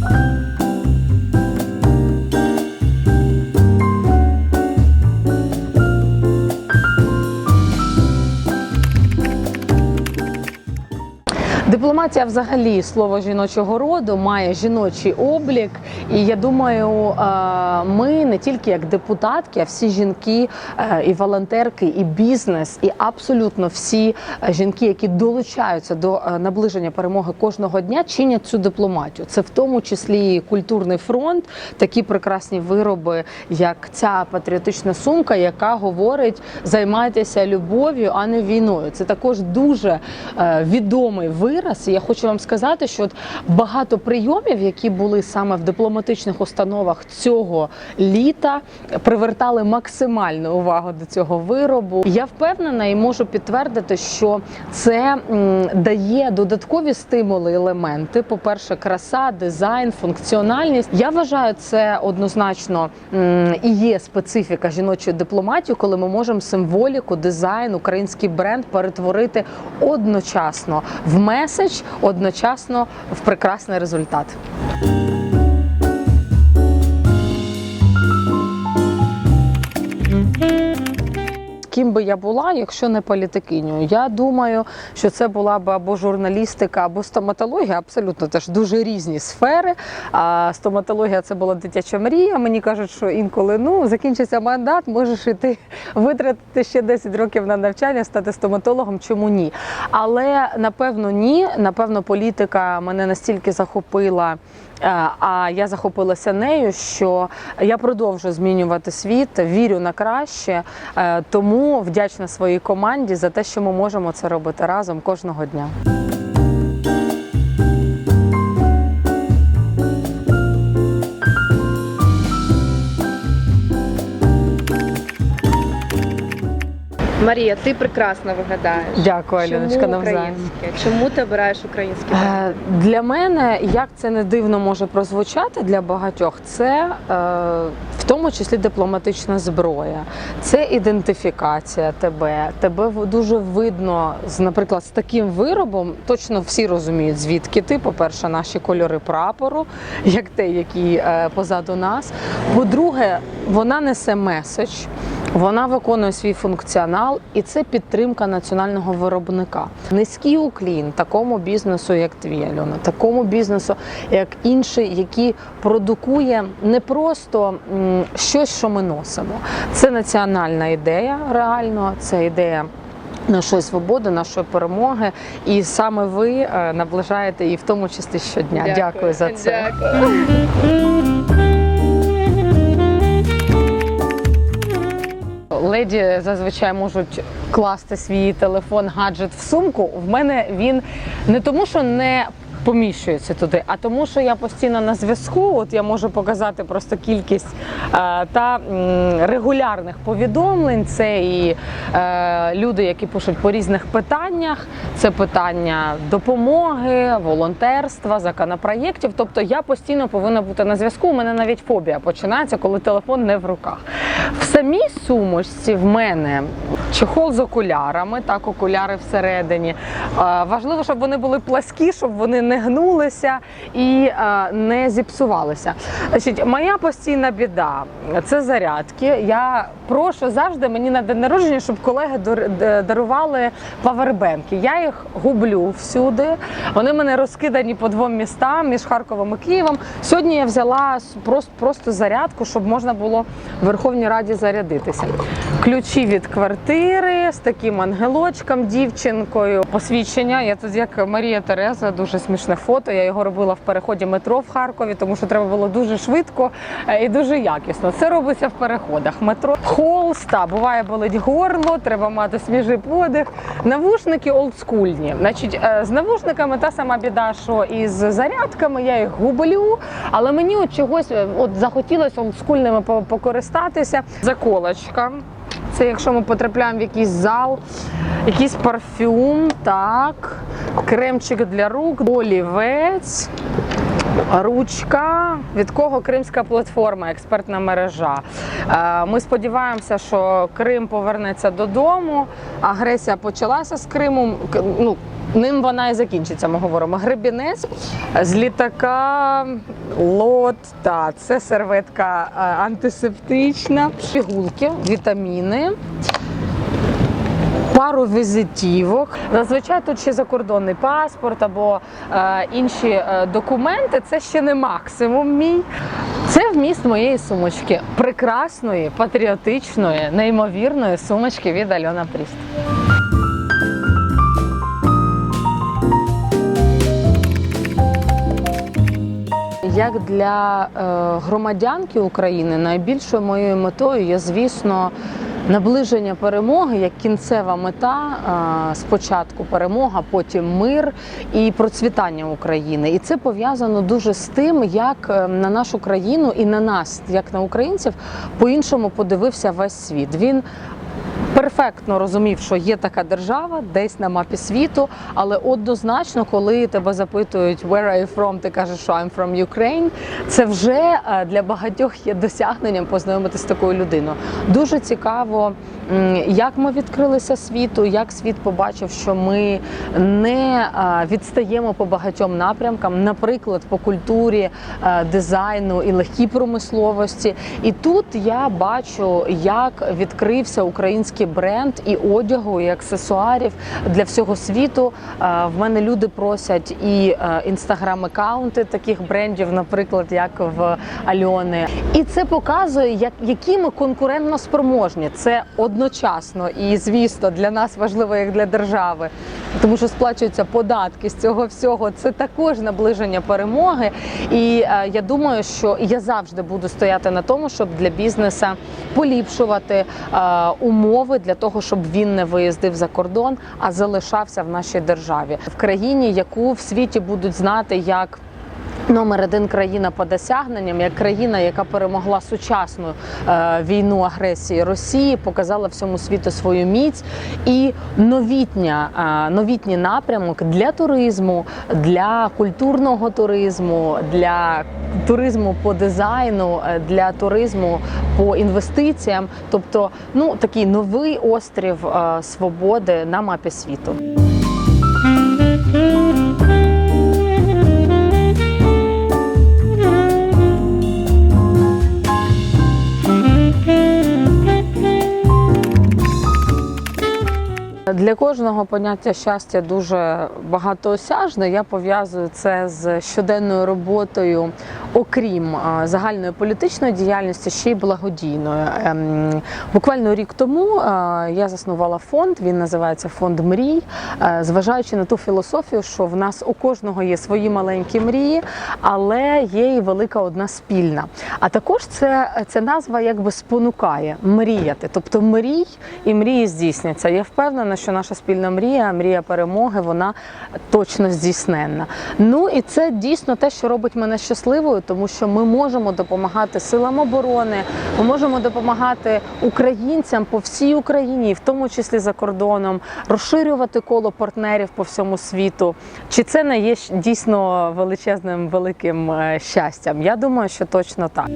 you Дипломатія, взагалі, слово жіночого роду має жіночий облік, і я думаю, е, ми не тільки як депутатки, а всі жінки, е, і волонтерки, і бізнес, і абсолютно всі е, жінки, які долучаються до наближення перемоги кожного дня, чинять цю дипломатію. Це в тому числі і культурний фронт, такі прекрасні вироби, як ця патріотична сумка, яка говорить займайтеся любов'ю, а не війною. Це також дуже відомий вираз. Я хочу вам сказати, що от багато прийомів, які були саме в дипломатичних установах цього літа, привертали максимальну увагу до цього виробу. Я впевнена і можу підтвердити, що це дає додаткові стимули, елементи. По-перше, краса, дизайн, функціональність. Я вважаю, це однозначно і є специфіка жіночої дипломатії, коли ми можемо символіку, дизайн, український бренд перетворити одночасно в меседж, одночасно в прекрасний результат. Би я була, якщо не політикиню? Я думаю, що це була б або журналістика, або стоматологія. Абсолютно теж дуже різні сфери. А стоматологія це була дитяча мрія. Мені кажуть, що інколи ну закінчиться мандат, можеш іти витратити ще 10 років на навчання, стати стоматологом. Чому ні? Але напевно ні. Напевно, політика мене настільки захопила. Е, А я захопилася нею, що я продовжую змінювати світ, вірю на краще. Е, Тому вдячна своїй команді за те, що ми можемо це робити разом кожного дня. Марія, ти прекрасно виглядаєш. Дякую, Альоночка, навзаєм. Чому ти обираєш українське? бренд? Для мене, як це не дивно може прозвучати для багатьох, це е, в тому числі дипломатична зброя, це ідентифікація тебе. Тебе дуже видно, наприклад, з таким виробом. Точно всі розуміють, звідки ти. По-перше, наші кольори прапору, як те, які е, позаду нас. По-друге, вона несе меседж. Вона виконує свій функціонал, і це підтримка національного виробника. Низький уклін такому бізнесу, як твій Альона, такому бізнесу, як інший, який продукує не просто щось, що ми носимо. Це національна ідея, реально, це ідея. Нашої свободи, нашої перемоги, і саме ви е, наближаєте її в тому числі щодня. Дякую, за це. Дякую. Леді зазвичай можуть класти свій телефон, гаджет в сумку. В мене він не тому, що не поміщується туди, а тому, що я постійно на зв'язку. От я можу показати просто кількість е, та регулярних повідомлень. Це і е, люди, які пишуть по різних питаннях. Це питання допомоги, волонтерства, законопроєктів. Тобто я постійно повинна бути на зв'язку. У мене навіть фобія починається, коли телефон не в руках. В самій сумочці в мене чехол з окулярами, так, окуляри всередині. Е, Важливо, щоб вони були пласкі, щоб вони не гнулися і е, не зіпсувалися. Значить, моя постійна біда це зарядки. Я прошу завжди мені на день народження, щоб колеги дар- дарували павербенки. Я їх гублю всюди. Вони мене розкидані по двом містам між Харковом і Києвом. Сьогодні я взяла просто, просто зарядку, щоб можна було в Верховній Раді зарядитися. Ключі від квартири з таким ангелочком, дівчинкою. Посвідчення. Я тут як Марія Тереза, дуже смішне фото. Я його робила в переході метро в Харкові, тому що треба було дуже швидко е, і дуже якісно. Це робиться в переходах. Метро холста, буває болить горло, треба мати свіжий подих. Навушники олдскульні. Значить, е, з навушниками та сама біда, що і з зарядками я їх гублю, але мені от чогось е, от захотілося олдскульними по- покористатися. Заколочка. Це якщо ми потрапляємо в якийсь зал, якийсь парфюм, так, кремчик для рук, олівець. Ручка, від кого Кримська платформа, експертна мережа. Е, Ми сподіваємося, що Крим повернеться додому. Агресія почалася з Криму. Ну, ним вона і закінчиться. Ми говоримо. Гребінець з літака, лот, та це серветка е, антисептична, пігулки, вітаміни. Пару візитівок. Зазвичай тут ще закордонний паспорт або е, інші е, документи. Це ще не максимум мій. Це вміст моєї сумочки. Прекрасної, патріотичної, неймовірної сумочки від Альона Пріст. Як для е, громадянки України найбільшою моєю метою є, звісно, наближення перемоги як кінцева мета. е, спочатку перемога, потім мир і процвітання України. І це пов'язано дуже з тим, як е, на нашу країну і на нас, як на українців, по-іншому подивився весь світ. Він перфектно розумів, що є така держава десь на мапі світу, але однозначно, коли тебе запитують «Where are you from?», ти кажеш, що «I'm from Ukraine», це вже е, для багатьох є досягненням познайомитися з такою людиною. Дуже цікаво, як ми відкрилися світу, як світ побачив, що ми не е, відстаємо по багатьом напрямкам, наприклад, по культурі, е, дизайну і легкій промисловості. І тут я бачу, як відкрився український бренд і одягу, і аксесуарів для всього світу. Е, В мене люди просять і інстаграм-аккаунти таких брендів, наприклад, як в Альони. І це показує, як які ми конкурентно спроможні. Це одночасно і звісно для нас важливо як для держави, тому що сплачуються податки з цього всього. Це також наближення перемоги. І е, я думаю, що я завжди буду стояти на тому, щоб для бізнеса поліпшувати е, умови для того, щоб він не виїздив за кордон, а залишався в нашій державі в країні, яку в світі будуть знати як. Номер один країна по досягненням, як країна, яка перемогла сучасну е, війну агресії Росії, показала всьому світу свою міць і новітня, е, новітній напрямок для туризму, для культурного туризму, для туризму по дизайну, е, для туризму по інвестиціям, тобто ну такий новий острів е, свободи на мапі світу. Для кожного поняття щастя дуже багатоосяжне. Я пов'язую це з щоденною роботою, окрім загальної політичної діяльності, ще й благодійною. Ем, Буквально рік тому я заснувала фонд. Він називається Фонд мрій, е, зважаючи на ту філософію, що в нас у кожного є свої маленькі мрії, але є і велика одна спільна. А також це, це назва якби спонукає мріяти. Тобто мрій і мрії здійсняться. Я впевнена, що наша спільна мрія, мрія перемоги, вона точно здійсненна. Ну і це дійсно те, що робить мене щасливою, тому що ми можемо допомагати силам оборони, ми можемо допомагати українцям по всій Україні, в тому числі за кордоном, розширювати коло партнерів по всьому світу. Чи це не є дійсно величезним великим е, щастям? Я думаю, що точно так.